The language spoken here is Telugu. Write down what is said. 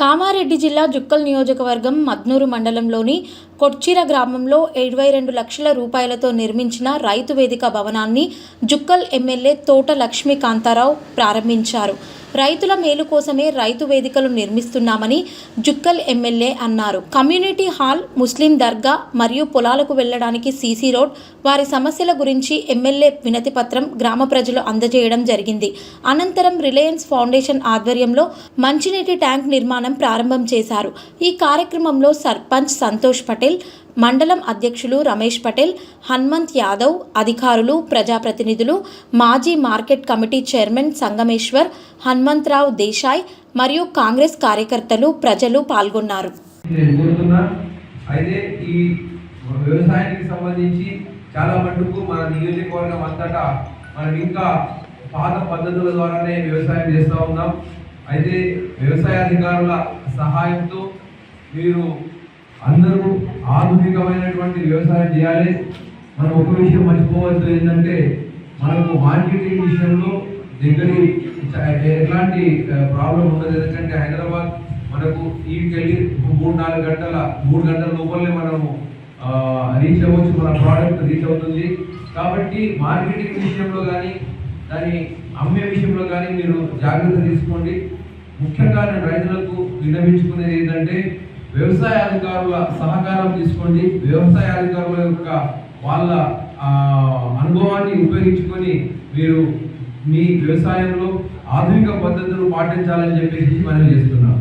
కామారెడ్డి జిల్లా జుక్కల్ నియోజకవర్గం మద్నూరు మండలంలోని కొడ్చిర గ్రామంలో ఇరవై రెండు లక్షల రూపాయలతో నిర్మించిన రైతు వేదిక భవనాన్ని జుక్కల్ ఎమ్మెల్యే తోట లక్ష్మీ కాంతారావు ప్రారంభించారు. రైతుల మేలు కోసమే రైతు వేదికలు నిర్మిస్తున్నామని జుక్కల్ ఎమ్మెల్యే అన్నారు. కమ్యూనిటీ హాల్ ముస్లిం దర్గా మరియు పొలాలకు వెళ్ళడానికి సీసీ రోడ్ వారి సమస్యల గురించి ఎమ్మెల్యే వినతి పత్రం గ్రామ ప్రజలు అందజేయడం జరిగింది. అనంతరం రిలయన్స్ ఫౌండేషన్ ఆధ్వర్యంలో మంచినీటి ట్యాంక్ నిర్మాణం ప్రారంభం చేశారు. ఈ కార్యక్రమంలో సర్పంచ్ సంతోష్ పటేల్ మండలం అధ్యక్షులు రమేష్ పటేల్ హనుమంత్ యాదవ్ అధికారులు ప్రజాప్రతినిధులు మాజీ market committee chairman Sangameshwar Hanumantharao Desai మరియు కాంగ్రెస్ కార్యకర్తలు ప్రజలు పాల్గొన్నారు. అయితే ఈ వ్యవసాయానికి సంబంధించి చాలా మటుకు మన నియోజకవర్గం అంతటా మనం ఇంకా పాత పద్ధతుల ద్వారానే వ్యవసాయం చేస్తూ ఉన్నాం. అయితే వ్యవసాయ అధికారుల సహాయంతో మీరు అందరూ ఆధునికమైనటువంటి వ్యవసాయం చేయాలి. మనం ఒక విషయం మర్చిపోవచ్చు ఏంటంటే మనకు మార్కెటింగ్ విషయంలో దగ్గర ఎలాంటి ప్రాబ్లం ఉండదు. ఎందుకంటే హైదరాబాద్ మనకు ఈకి మూడు నాలుగు గంటల మూడు గంటల లోపలనే మనము రీచ్ అవ్వచ్చు. మన ప్రోడక్ట్ రీచ్ అవుతుంది. కాబట్టి మార్కెటింగ్ విషయంలో కానీ దాని అమ్మే విషయంలో కానీ మీరు జాగ్రత్త తీసుకోండి. ముఖ్యంగా నేను రైతులకు విన్నవించుకునేది ఏంటంటే వ్యవసాయ అధికారుల సహకారం తీసుకోండి. వ్యవసాయ అధికారుల యొక్క వాళ్ళ అనుభవాన్ని ఉపయోగించుకొని మీరు మీ వ్యవసాయంలో ఆధునిక పద్ధతులు పాటించాలని చెప్పేసి మనం చేస్తున్నాం.